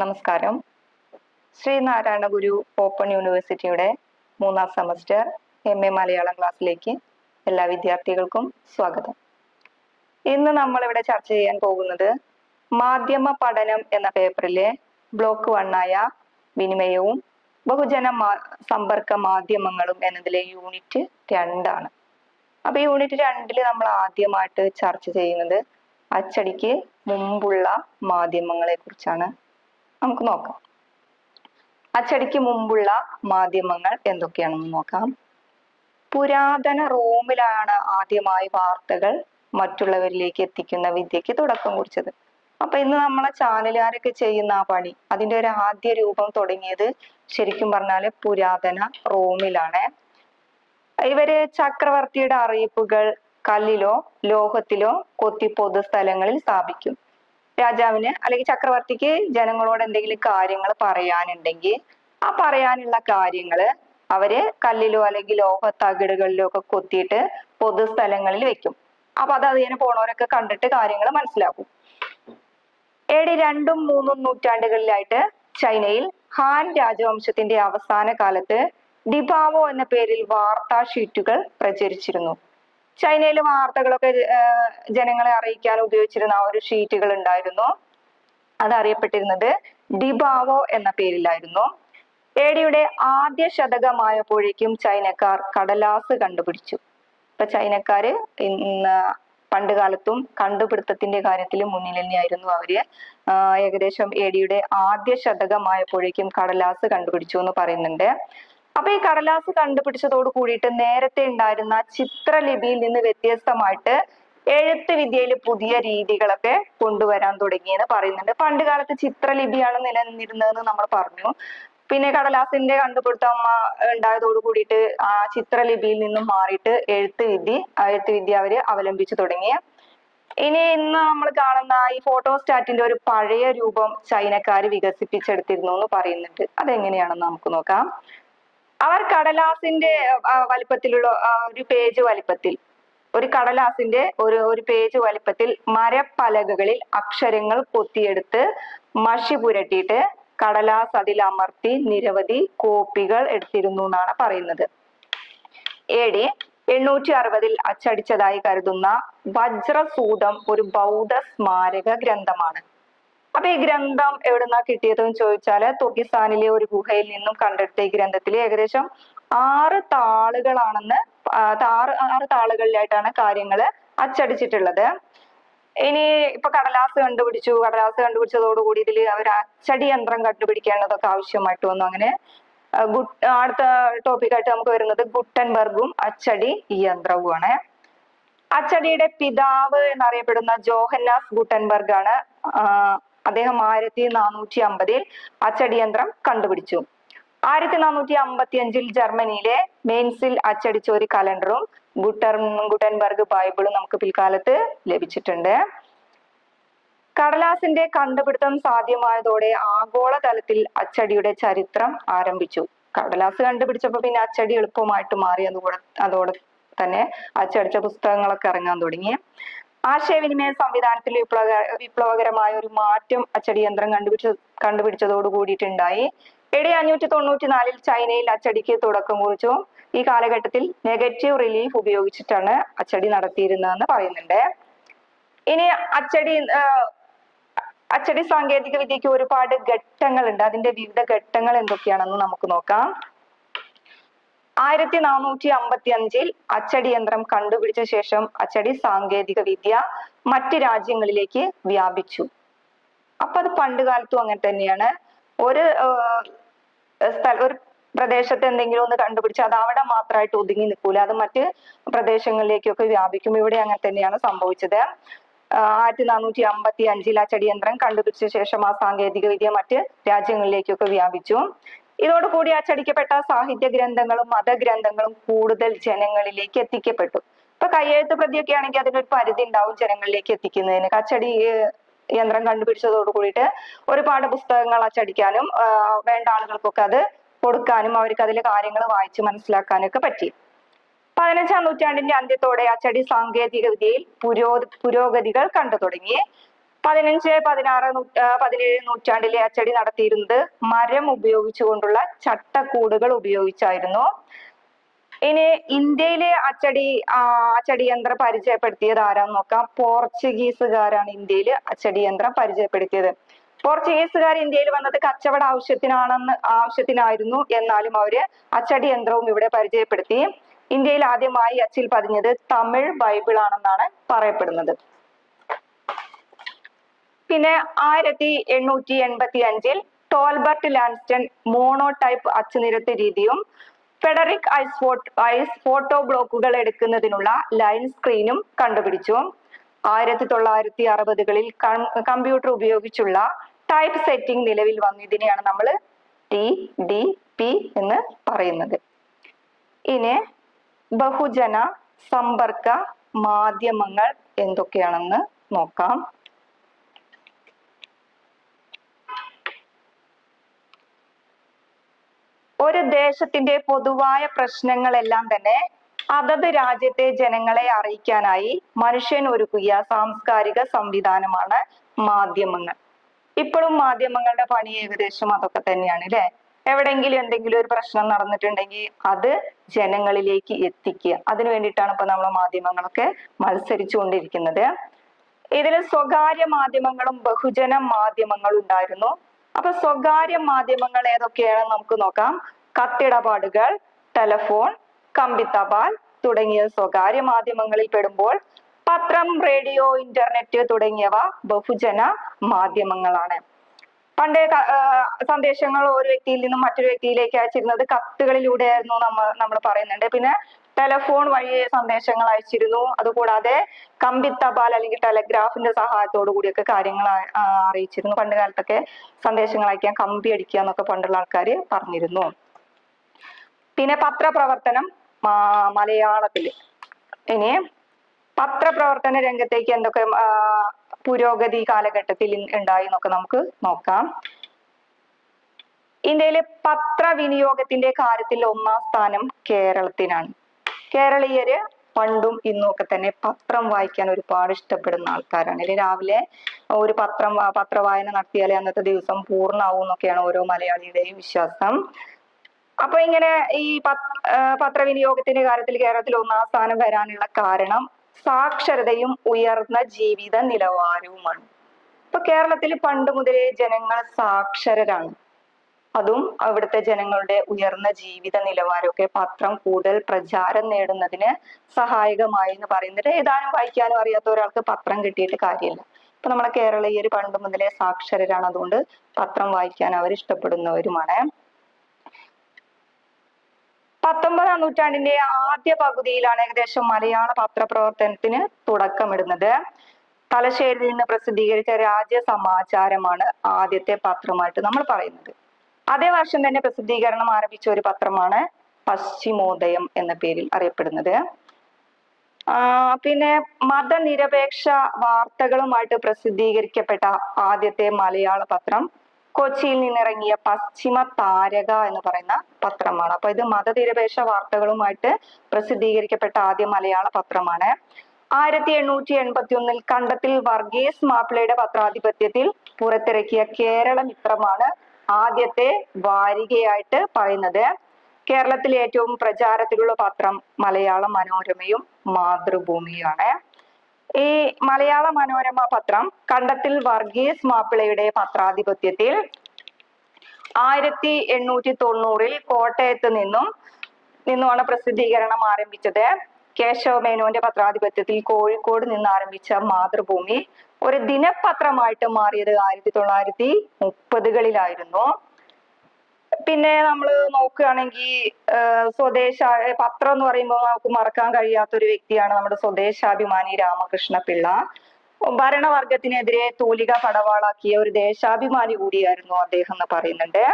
നമസ്കാരം. ശ്രീനാരായണ ഗുരു ഓപ്പൺ യൂണിവേഴ്സിറ്റിയുടെ മൂന്നാം സെമസ്റ്റർ എം എ മലയാളം ക്ലാസ്സിലേക്ക് എല്ലാ വിദ്യാർത്ഥികൾക്കും സ്വാഗതം. ഇന്ന് നമ്മൾ ഇവിടെ ചർച്ച ചെയ്യാൻ പോകുന്നത് മാധ്യമ പഠനം എന്ന പേപ്പറിലെ ബ്ലോക്ക് വണ്ണായ വിനിമയവും ബഹുജന സമ്പർക്ക മാധ്യമങ്ങളും എന്നതിലെ യൂണിറ്റ് രണ്ടാണ്. അപ്പൊ യൂണിറ്റ് രണ്ടിൽ നമ്മൾ ആദ്യമായിട്ട് ചർച്ച ചെയ്യുന്നത് അച്ചടിക്ക് മുമ്പുള്ള മാധ്യമങ്ങളെ കുറിച്ചാണ് നമുക്ക് നോക്കാം. അച്ചടിക്ക് മുമ്പുള്ള മാധ്യമങ്ങൾ എന്തൊക്കെയാണെന്ന് നോക്കാം. പുരാതന റോമിലാണ് ആദ്യമായി വാർത്തകൾ മറ്റുള്ളവരിലേക്ക് എത്തിക്കുന്ന വിദ്യക്ക് തുടക്കം കുറിച്ചത്. അപ്പൊ ഇന്ന് നമ്മളെ ചാനലുകാരൊക്കെ ചെയ്യുന്ന ആ പണി അതിന്റെ ഒരു ആദ്യ രൂപം തുടങ്ങിയത് ശരിക്കും പറഞ്ഞാൽ പുരാതന റോമിലാണ്. ഇവർ ചക്രവർത്തിയുടെ അറിയിപ്പുകൾ കല്ലിലോ ലോഹത്തിലോ കൊത്തി പൊതു സ്ഥലങ്ങളിൽ സ്ഥാപിക്കും. രാജാവിന് അല്ലെങ്കിൽ ചക്രവർത്തിക്ക് ജനങ്ങളോട് എന്തെങ്കിലും കാര്യങ്ങൾ പറയാനുണ്ടെങ്കിൽ ആ പറയാനുള്ള കാര്യങ്ങൾ അവർ കല്ലിലോ അല്ലെങ്കിൽ ലോഹ തകിടുകളിലോ ഒക്കെ കൊത്തിയിട്ട് പൊതുസ്ഥലങ്ങളിൽ വെക്കും. അപ്പൊ അത് അതിനെ പോണവരൊക്കെ കണ്ടിട്ട് കാര്യങ്ങൾ മനസ്സിലാക്കും. എ രണ്ടും മൂന്നും നൂറ്റാണ്ടുകളിലായിട്ട് ചൈനയിൽ ഹാൻ രാജവംശത്തിന്റെ അവസാന കാലത്ത് ഡിബാവോ എന്ന പേരിൽ വാർത്താ ഷീറ്റുകൾ പ്രചരിച്ചിരുന്നു. ചൈനയിലെ വാർത്തകളൊക്കെ ജനങ്ങളെ അറിയിക്കാൻ ഉപയോഗിച്ചിരുന്ന ആ ഒരു ഷീറ്റുകൾ ഉണ്ടായിരുന്നു. അത് അറിയപ്പെട്ടിരുന്നത് ഡിബാവോ എന്ന പേരിലായിരുന്നു. എ ഡിയുടെ ആദ്യ ശതകമായപ്പോഴേക്കും ചൈനക്കാർ കടലാസ് കണ്ടുപിടിച്ചു. ഇപ്പൊ ചൈനക്കാര് ഇന്ന് പണ്ട് കാലത്തും കണ്ടുപിടുത്തത്തിന്റെ കാര്യത്തിൽ മുന്നിൽ തന്നെയായിരുന്നു അവർ. ഏകദേശം എ ഡിയുടെ ആദ്യ ശതകമായപ്പോഴേക്കും കടലാസ് കണ്ടുപിടിച്ചു എന്ന് പറയുന്നുണ്ട്. അപ്പൊ ഈ കടലാസ് കണ്ടുപിടിച്ചതോട് കൂടിയിട്ട് നേരത്തെ ഉണ്ടായിരുന്ന ചിത്രലിപിയിൽ നിന്ന് വ്യത്യസ്തമായിട്ട് എഴുത്ത് വിദ്യയിൽ പുതിയ രീതികളൊക്കെ കൊണ്ടുവരാൻ തുടങ്ങിയെന്ന് പറയുന്നുണ്ട്. പണ്ട് കാലത്ത് ചിത്രലിപിയാണ് നിലനിന്നിരുന്നതെന്ന് നമ്മൾ പറഞ്ഞു. പിന്നെ കടലാസിന്റെ കണ്ടുപിടുത്തം ഉണ്ടായതോട് കൂടിയിട്ട് ആ ചിത്രലിപിയിൽ നിന്നും മാറിയിട്ട് എഴുത്ത് വിദ്യ എഴുത്ത് വിദ്യ അവർ അവലംബിച്ചു തുടങ്ങിയ ഇനി ഇന്ന് നമ്മൾ കാണുന്ന ഈ ഫോട്ടോസ്റ്റാറ്റിന്റെ ഒരു പഴയ രൂപം ചൈനക്കാർ വികസിപ്പിച്ചെടുത്തിരുന്നു എന്ന് പറയുന്നുണ്ട്. അതെങ്ങനെയാണെന്ന് നമുക്ക് നോക്കാം. അവർ കടലാസിന്റെ വലിപ്പത്തിലുള്ള ഒരു പേജ് വലിപ്പത്തിൽ ഒരു കടലാസിന്റെ ഒരു ഒരു പേജ് വലിപ്പത്തിൽ മരപ്പലകകളിൽ അക്ഷരങ്ങൾ കൊത്തിയെടുത്ത് മഷി പുരട്ടിയിട്ട് കടലാസ് അതിൽ അമർത്തി നിരവധി കോപ്പികൾ എടുത്തിരുന്നു എന്നാണ് പറയുന്നത്. എ ഡി എണ്ണൂറ്റി അറുപതിൽ അച്ചടിച്ചതായി കരുതുന്ന വജ്രസൂതം ഒരു ബൗദ്ധ സ്മാരക ഗ്രന്ഥമാണ്. അപ്പൊ ഈ ഗ്രന്ഥം എവിടുന്നാ കിട്ടിയതെന്ന് ചോദിച്ചാൽ തുർക്കിസ്ഥാനിലെ ഒരു ഗുഹയിൽ നിന്നും കണ്ടെടുത്ത ഈ ഗ്രന്ഥത്തിൽ ഏകദേശം ആറ് താളുകളാണെന്ന് ആറ് ആറ് താളുകളിലായിട്ടാണ് കാര്യങ്ങൾ അച്ചടിച്ചിട്ടുള്ളത്. ഇനി ഇപ്പൊ കടലാസ് കണ്ടുപിടിച്ചു കടലാസ് കണ്ടുപിടിച്ചതോടുകൂടി ഇതിൽ അവർ അച്ചടി യന്ത്രം കണ്ടുപിടിക്കേണ്ടതൊക്കെ ആവശ്യമായിട്ട് വന്നു. അങ്ങനെ അടുത്ത ടോപ്പിക്കായിട്ട് നമുക്ക് വരുന്നത് ഗുട്ടൻബർഗും അച്ചടി യന്ത്രവുമാണ്. അച്ചടിയുടെ പിതാവ് എന്നറിയപ്പെടുന്ന ജോഹന്നാസ് ഗുട്ടൻബർഗ് ആണ് അദ്ദേഹം ആയിരത്തി നാനൂറ്റി അമ്പതിൽ അച്ചടി യന്ത്രം കണ്ടുപിടിച്ചു. ആയിരത്തി നാനൂറ്റി അമ്പത്തി അഞ്ചിൽ ജർമ്മനിയിലെ മെയിൻസിൽ അച്ചടിച്ച ഒരു കലണ്ടറും ഗുട്ടർ ഗുട്ടൻബർഗ് ബൈബിളും നമുക്ക് പിൽക്കാലത്ത് ലഭിച്ചിട്ടുണ്ട്. കടലാസിന്റെ കണ്ടുപിടുത്തം സാധ്യമായതോടെ ആഗോളതലത്തിൽ അച്ചടിയുടെ ചരിത്രം ആരംഭിച്ചു. കടലാസ് കണ്ടുപിടിച്ചപ്പോ പിന്നെ അച്ചടി എളുപ്പമായിട്ട് മാറി. അതുകൂടെ അതോടെ തന്നെ അച്ചടിച്ച പുസ്തകങ്ങളൊക്കെ ഇറങ്ങാൻ തുടങ്ങി. ആശയവിനിമയ സംവിധാനത്തിൽ വിപ്ലവ വിപ്ലവകരമായ ഒരു മാറ്റം അച്ചടി യന്ത്രം കണ്ടുപിടിച്ച കണ്ടുപിടിച്ചതോട് കൂടിയിട്ടുണ്ടായി. എടി അഞ്ഞൂറ്റി തൊണ്ണൂറ്റി നാലിൽ ചൈനയിൽ അച്ചടിക്ക് തുടക്കം കുറിച്ചു. ഈ കാലഘട്ടത്തിൽ നെഗറ്റീവ് റിലീഫ് ഉപയോഗിച്ചിട്ടാണ് അച്ചടി നടത്തിയിരുന്നതെന്ന് പറയുന്നുണ്ട്. ഇനി അച്ചടി അച്ചടി സാങ്കേതിക വിദ്യക്ക് ഒരുപാട് ഘട്ടങ്ങളുണ്ട്. അതിന്റെ വിവിധ ഘട്ടങ്ങൾ എന്തൊക്കെയാണെന്ന് നമുക്ക് നോക്കാം. ആയിരത്തി നാനൂറ്റി അമ്പത്തി അഞ്ചിൽ അച്ചടി യന്ത്രം കണ്ടുപിടിച്ച ശേഷം അച്ചടി സാങ്കേതിക വിദ്യ മറ്റ് രാജ്യങ്ങളിലേക്ക് വ്യാപിച്ചു. അപ്പൊ അത് പണ്ട് കാലത്തും അങ്ങനെ തന്നെയാണ്. ഒരു സ്ഥല ഒരു പ്രദേശത്ത് എന്തെങ്കിലും ഒന്ന് കണ്ടുപിടിച്ച് അത് അവിടെ മാത്രമായിട്ട് ഒതുങ്ങി നിൽക്കൂല അത് മറ്റ് പ്രദേശങ്ങളിലേക്കൊക്കെ വ്യാപിക്കും. ഇവിടെ അങ്ങനെ തന്നെയാണ് സംഭവിച്ചത്. ആയിരത്തി നാനൂറ്റി അമ്പത്തി അഞ്ചിൽ അച്ചടി യന്ത്രം കണ്ടുപിടിച്ച ശേഷം ആ സാങ്കേതിക വിദ്യ മറ്റ് രാജ്യങ്ങളിലേക്കൊക്കെ വ്യാപിച്ചു. ഇതോടുകൂടി അച്ചടിക്കപ്പെട്ട സാഹിത്യ ഗ്രന്ഥങ്ങളും മതഗ്രന്ഥങ്ങളും കൂടുതൽ ജനങ്ങളിലേക്ക് എത്തിക്കപ്പെട്ടു. ഇപ്പൊ കയ്യെഴുത്ത് പ്രതിയൊക്കെ ആണെങ്കിൽ അതിനൊരു പരിധി ഉണ്ടാവും ജനങ്ങളിലേക്ക് എത്തിക്കുന്നതിന്. അച്ചടി ഏഹ് യന്ത്രം കണ്ടുപിടിച്ചതോട് കൂടിയിട്ട് ഒരുപാട് പുസ്തകങ്ങൾ അച്ചടിക്കാനും വേണ്ട ആളുകൾക്കൊക്കെ അത് കൊടുക്കാനും അവർക്ക് അതിലെ കാര്യങ്ങൾ വായിച്ചു മനസ്സിലാക്കാനൊക്കെ പറ്റി. പതിനഞ്ചാം നൂറ്റാണ്ടിന്റെ അന്ത്യത്തോടെ അച്ചടി സാങ്കേതിക വിദ്യയിൽ പുരോ പുരോഗതികൾ കണ്ടു തുടങ്ങി. പതിനഞ്ച് പതിനാറ് പതിനേഴ് നൂറ്റാണ്ടിലെ അച്ചടി നടത്തിയിരുന്നത് മരം ഉപയോഗിച്ചുകൊണ്ടുള്ള ചട്ടക്കൂടുകൾ ഉപയോഗിച്ചായിരുന്നു. ഇനി ഇന്ത്യയിലെ അച്ചടി അച്ചടി യന്ത്രം പരിചയപ്പെടുത്തിയത് ആരാന്ന് നോക്കാം. പോർച്ചുഗീസുകാരാണ് ഇന്ത്യയിൽ അച്ചടി യന്ത്രം പരിചയപ്പെടുത്തിയത്. പോർച്ചുഗീസുകാർ ഇന്ത്യയിൽ വന്നത് കച്ചവട ആവശ്യത്തിനാണെന്ന് ആവശ്യത്തിനായിരുന്നു. എന്നാലും അവർ അച്ചടി യന്ത്രവും ഇവിടെ പരിചയപ്പെടുത്തി. ഇന്ത്യയിൽ ആദ്യമായി അച്ചിൽ പതിഞ്ഞത് തമിഴ് ബൈബിൾ ആണെന്നാണ് പറയപ്പെടുന്നത്. പിന്നെ ആയിരത്തി എണ്ണൂറ്റി എൺപത്തി അഞ്ചിൽ ടോൾബർട്ട് ലാൻസ്റ്റൺ മോണോടൈപ്പ് അച്ചുനിരത്ത് രീതിയും Frederic Ives photo Ives photo ബ്ലോക്കുകൾ എടുക്കുന്നതിനുള്ള ലൈൻ സ്ക്രീനും കണ്ടുപിടിച്ചു. ആയിരത്തി തൊള്ളായിരത്തി അറുപതുകളിൽ കമ്പ്യൂട്ടർ ഉപയോഗിച്ചുള്ള ടൈപ്പ് സെറ്റിംഗ് നിലവിൽ വന്നു. ഇതിനെയാണ് നമ്മൾ ടി ഡി പി എന്ന് പറയുന്നത്. ഇനി ബഹുജന സമ്പർക്ക മാധ്യമങ്ങൾ എന്തൊക്കെയാണെന്ന് നോക്കാം. ഒരു ദേശത്തിന്റെ പൊതുവായ പ്രശ്നങ്ങളെല്ലാം തന്നെ അതത് രാജ്യത്തെ ജനങ്ങളെ അറിയിക്കാനായി മനുഷ്യൻ ഒരുക്കിയ സാംസ്കാരിക സംവിധാനമാണ് മാധ്യമങ്ങൾ. ഇപ്പോഴും മാധ്യമങ്ങളുടെ പണി ഏകദേശം അതൊക്കെ തന്നെയാണ് അല്ലെ എവിടെങ്കിലും എന്തെങ്കിലും ഒരു പ്രശ്നം നടന്നിട്ടുണ്ടെങ്കിൽ അത് ജനങ്ങളിലേക്ക് എത്തിക്കുക. അതിനു വേണ്ടിയിട്ടാണ് ഇപ്പൊ നമ്മൾ മാധ്യമങ്ങളൊക്കെ മത്സരിച്ചുകൊണ്ടിരിക്കുന്നത്. ഇതിൽ സ്വകാര്യ മാധ്യമങ്ങളും ബഹുജന മാധ്യമങ്ങളും ഉണ്ടായിരുന്നു. അപ്പൊ സ്വകാര്യ മാധ്യമങ്ങൾ ഏതൊക്കെയാണെന്ന് നമുക്ക് നോക്കാം. കത്തിടപാടുകൾ ടെലഫോൺ കമ്പിത്തപാൽ തുടങ്ങിയ സ്വകാര്യ മാധ്യമങ്ങളിൽ പെടുമ്പോൾ പത്രം റേഡിയോ ഇന്റർനെറ്റ് തുടങ്ങിയവ ബഹുജന മാധ്യമങ്ങളാണ്. പണ്ട് സന്ദേശങ്ങൾ ഒരു വ്യക്തിയിൽ നിന്നും മറ്റൊരു വ്യക്തിയിലേക്ക് അയച്ചിരുന്നത് കത്തുകളിലൂടെ ആയിരുന്നു നമ്മൾ നമ്മൾ പറയുന്നുണ്ട്. പിന്നെ ടെലഫോൺ വഴി സന്ദേശങ്ങൾ അയച്ചിരുന്നു. അതുകൂടാതെ കമ്പി തപാൽ അല്ലെങ്കിൽ ടെലഗ്രാഫിന്റെ സഹായത്തോടു കൂടിയൊക്കെ കാര്യങ്ങൾ അറിയിച്ചിരുന്നു. പണ്ട് കാലത്തൊക്കെ സന്ദേശങ്ങൾ അയക്കാൻ കമ്പി അടിക്കുക എന്നൊക്കെ പണ്ടുള്ള ആൾക്കാർ പറഞ്ഞിരുന്നു. പിന്നെ പത്രപ്രവർത്തനം മലയാളത്തിൽ. ഇനി പത്രപ്രവർത്തന രംഗത്തേക്ക് എന്തൊക്കെ പുരോഗതി കാലഘട്ടത്തിൽ ഉണ്ടായി എന്നൊക്കെ നമുക്ക് നോക്കാം. ഇന്ത്യയിലെ പത്രവിനിയോഗത്തിന്റെ കാര്യത്തിൽ ഒന്നാം സ്ഥാനം കേരളത്തിനാണ്. കേരളീയര് പണ്ടും ഇന്നും ഒക്കെ തന്നെ പത്രം വായിക്കാൻ ഒരുപാട് ഇഷ്ടപ്പെടുന്ന ആൾക്കാരാണ്. അല്ലെങ്കിൽ രാവിലെ ഒരു പത്രം പത്രവായന നടത്തിയാലേ അന്നത്തെ ദിവസം പൂർണമാവും എന്നൊക്കെയാണ് ഓരോ മലയാളിയുടെയും വിശ്വാസം. അപ്പൊ ഇങ്ങനെ ഈ പത്രവിനിയോഗത്തിന്റെ കാര്യത്തിൽ കേരളത്തിൽ ഒന്നാം സ്ഥാനം വരാനുള്ള കാരണം സാക്ഷരതയും ഉയർന്ന ജീവിത നിലവാരവുമാണ്. ഇപ്പൊ കേരളത്തിൽ പണ്ട് മുതലേ ജനങ്ങൾ സാക്ഷരരാണ്. അതും അവിടുത്തെ ജനങ്ങളുടെ ഉയർന്ന ജീവിത നിലവാരമൊക്കെ പത്രം കൂടുതൽ പ്രചാരം നേടുന്നതിന് സഹായകമായി എന്ന് പറയുന്നത് ഏതാനും വായിക്കാനും അറിയാത്ത ഒരാൾക്ക് പത്രം കിട്ടിയിട്ട് കാര്യമില്ല. ഇപ്പൊ നമ്മളെ കേരളീയർ പണ്ട് മുതലേ സാക്ഷരരാണ്. അതുകൊണ്ട് പത്രം വായിക്കാൻ അവർ ഇഷ്ടപ്പെടുന്നവരുമാണ്. പത്തൊമ്പതാം നൂറ്റാണ്ടിന്റെ ആദ്യ പകുതിയിലാണ് ഏകദേശം മലയാള പത്രപ്രവർത്തനത്തിന് തുടക്കമിടുന്നത്. തലശ്ശേരിയിൽ നിന്ന് പ്രസിദ്ധീകരിച്ച രാജ്യസമാചാരമാണ് ആദ്യത്തെ പത്രമായിട്ട് നമ്മൾ പറയുന്നത്. അതേ വർഷം തന്നെ പ്രസിദ്ധീകരണം ആരംഭിച്ച ഒരു പത്രമാണ് പശ്ചിമോദയം എന്ന പേരിൽ അറിയപ്പെടുന്നത്. പിന്നെ മതനിരപേക്ഷ വാർത്തകളുമായിട്ട് പ്രസിദ്ധീകരിക്കപ്പെട്ട ആദ്യത്തെ മലയാള പത്രം കൊച്ചിയിൽ നിന്നിറങ്ങിയ പശ്ചിമ താരക എന്ന് പറയുന്ന പത്രമാണ്. അപ്പൊ ഇത് മതനിരപേക്ഷ വാർത്തകളുമായിട്ട് പ്രസിദ്ധീകരിക്കപ്പെട്ട ആദ്യ മലയാള പത്രമാണ്. ആയിരത്തി എണ്ണൂറ്റി എൺപത്തി ഒന്നിൽ കണ്ടത്തിൽ വർഗീസ് മാപ്പിളയുടെ പത്രാധിപത്യത്തിൽ പുറത്തിറക്കിയ കേരള മിത്രമാണ് ആദ്യത്തെ വാരികയായിട്ട് പറയുന്നത് കേരളത്തിലെ ഏറ്റവും പ്രചാരത്തിലുള്ള പത്രം മലയാള മനോരമയും മാതൃഭൂമിയുമാണ്. ഈ മലയാള മനോരമ പത്രം കണ്ടത്തിൽ വർഗീസ് മാപ്പിളയുടെ പത്രാധിപത്യത്തിൽ ആയിരത്തി എണ്ണൂറ്റി തൊണ്ണൂറിൽ കോട്ടയത്ത് നിന്നും നിന്നുമാണ് പ്രസിദ്ധീകരണം ആരംഭിച്ചത്. കേശവ മേനോന്റെ പത്രാധിപത്യത്തിൽ കോഴിക്കോട് നിന്ന് ആരംഭിച്ച മാതൃഭൂമി ഒരു ദിനപത്രമായിട്ട് മാറിയത് ആയിരത്തി തൊള്ളായിരത്തി മുപ്പതുകളിലായിരുന്നു. പിന്നെ നമ്മൾ നോക്കുകയാണെങ്കിൽ സ്വദേശ പത്രം എന്ന് പറയുമ്പോൾ നമുക്ക് മറക്കാൻ കഴിയാത്ത ഒരു വ്യക്തിയാണ് നമ്മുടെ സ്വദേശാഭിമാനി രാമകൃഷ്ണ പിള്ള. ഭരണവർഗത്തിനെതിരെ തൂലിക പടവാളാക്കിയ ഒരു ദേശാഭിമാനി കൂടിയായിരുന്നു അദ്ദേഹം എന്ന് പറയുന്നുണ്ട്.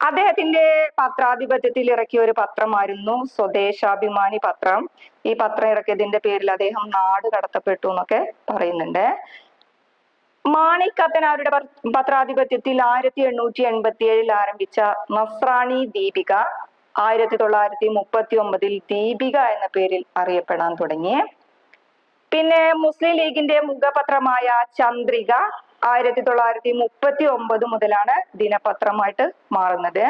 അദ്ദേഹത്തിന്റെ പത്രാധിപത്യത്തിൽ ഇറക്കിയ ഒരു പത്രമായിരുന്നു സ്വദേശാഭിമാനി പത്രം. ഈ പത്രം ഇറക്കിയതിന്റെ പേരിൽ അദ്ദേഹം നാട് കടത്തപ്പെട്ടു എന്നൊക്കെ പറയുന്നുണ്ട്. മാണിക്കത്തനാരുടെ അവരുടെ പത്രാധിപത്യത്തിൽ ആയിരത്തി എണ്ണൂറ്റി എൺപത്തി ഏഴിൽ ആരംഭിച്ച നസ്രാണി ദീപിക ആയിരത്തി തൊള്ളായിരത്തി മുപ്പത്തി ഒമ്പതിൽ ദീപിക എന്ന പേരിൽ അറിയപ്പെടാൻ തുടങ്ങി. പിന്നെ മുസ്ലിം ലീഗിന്റെ മുഖപത്രമായ ചന്ദ്രിക ആയിരത്തി തൊള്ളായിരത്തി മുപ്പത്തി ഒമ്പത് മുതലാണ് ദിനപത്രമായിട്ട് മാറുന്നത്.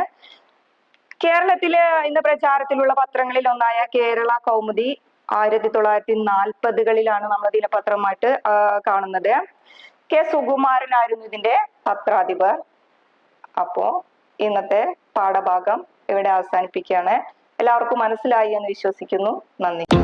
കേരളത്തിൽ ഇന്ന് പ്രചാരത്തിലുള്ള പത്രങ്ങളിൽ ഒന്നായ കേരള കൗമുദി ആയിരത്തി തൊള്ളായിരത്തി നാൽപ്പതുകളിലാണ് നമ്മൾ ദിനപത്രമായിട്ട് കാണുന്നത്. കെ സുകുമാരനായിരുന്നു ഇതിന്റെ പത്രാധിപർ. അപ്പോ ഇന്നത്തെ പാഠഭാഗം ഇവിടെ അവസാനിപ്പിക്കുകയാണ്. എല്ലാവർക്കും മനസ്സിലായി എന്ന് വിശ്വസിക്കുന്നു. നന്ദി.